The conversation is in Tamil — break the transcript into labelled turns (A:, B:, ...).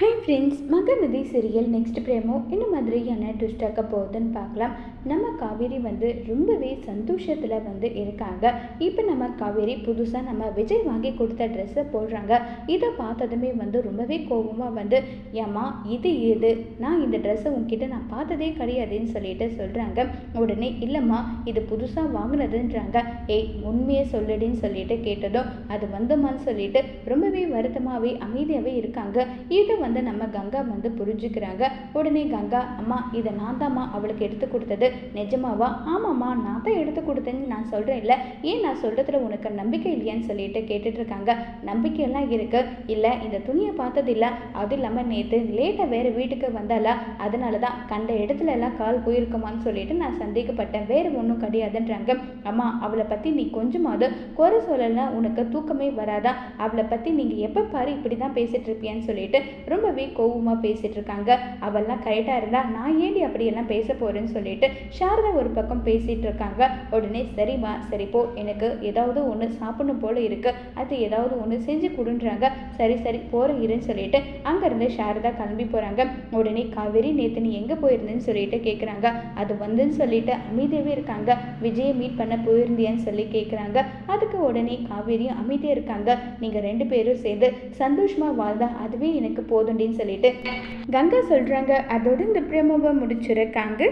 A: Hi friends Mahanadi serial next promo என்ன மாதிரியான ட்விஸ்டாக்க போகுதுன்னு பார்க்கலாம். நம்ம காவேரி வந்து ரொம்பவே சந்தோஷத்தில் வந்து இருக்காங்க. இப்போ நம்ம காவேரி புதுசாக நம்ம விஜய் வாங்கி கொடுத்த ட்ரெஸ்ஸை போடுறாங்க. இதை பார்த்ததுமே வந்து ரொம்பவே கோபமாக வந்து ஏம்மா இது எது? நான் இந்த ட்ரெஸ்ஸை உங்ககிட்ட நான் பார்த்ததே கிடையாதுன்னு சொல்லிட்டு சொல்கிறாங்க உடனே இல்லைம்மா இது புதுசாக வாங்கினதுன்றாங்க. ஏய் உண்மையை சொல்லுடின்னு சொல்லிட்டு கேட்டதும் அது வந்தமான்னு சொல்லிட்டு ரொம்பவே வருத்தமாகவே அமைதியாகவே இருக்காங்க. இதை வந்து நம்ம கங்கா வந்து புரிஞ்சுக்கிறாங்க. உடனே கங்கா அம்மா இதை நான் தாம்மா அவளுக்கு எடுத்து கொடுத்தது. நிஜமாவா? ஆமாம்மா நான் தான் எடுத்து கொடுத்தேன்னு நான் சொல்கிறேன் இல்லை. ஏன் நான் சொல்கிறதுல உனக்கு நம்பிக்கை இல்லையான்னு சொல்லிட்டு கேட்டுட்ருக்காங்க நம்பிக்கையெல்லாம் இருக்குது இல்லை இந்த துணியை பார்த்தது இல்லை. அது இல்லாமல் நேற்று லேட்டாக வேறு வீட்டுக்கு வந்தால அதனால தான் கண்ட இடத்துல எல்லாம் கால் போயிருக்குமான்னு சொல்லிட்டு நான் சந்தேகப்பட்டேன். வேறு ஒன்றும் கிடையாதுன்றாங்க. அம்மா அவளை பற்றி நீ கொஞ்சமாவது குறை சொல்லலைன்னா உனக்கு தூக்கமே வராதா? அவளை பற்றி நீங்கள் எப்போ பாரு இப்படி தான் பேசிகிட்டு இருப்பியான்னு சொல்லிட்டு ரொம்பவே கோவமாக பேசிகிட்டு இருக்காங்க. அவெல்லாம் கரெக்டாக இருந்தால் நான் ஏடி அப்படியெல்லாம் பேச போகிறேன்னு சொல்லிட்டு சாரதா ஒரு பக்கம் பேசிகிட்டு இருக்காங்க. உடனே சரிம்மா சரி போ எனக்கு ஏதாவது ஒன்று சாப்பிடணும் போல இருக்குது அது ஏதாவது ஒன்று செஞ்சு கொடுன்றாங்க. சரி சரி போகிறேன் இருன்னு சொல்லிட்டு அங்கேருந்து சாரதா கிளம்பி போகிறாங்க உடனே காவேரி நேற்று நீ எங்கே போயிருந்தேன்னு சொல்லிட்டு கேட்குறாங்க அது வந்துன்னு சொல்லிட்டு அமைதியாகவே இருக்காங்க. விஜயை மீட் பண்ண போயிருந்தியான்னு சொல்லி கேட்குறாங்க அதுக்கு உடனே காவேரியும் அமைதியாக இருக்காங்க. நீங்கள் ரெண்டு பேரும் சேர்ந்து சந்தோஷமாக வாழ்ந்தா அதுவே எனக்கு போதும். போதுண்டின்னு சொல்லிட்டு கங்கா சொல்கிறாங்க அதோட இந்த பிரேமவை முடிச்சிருக்காங்க.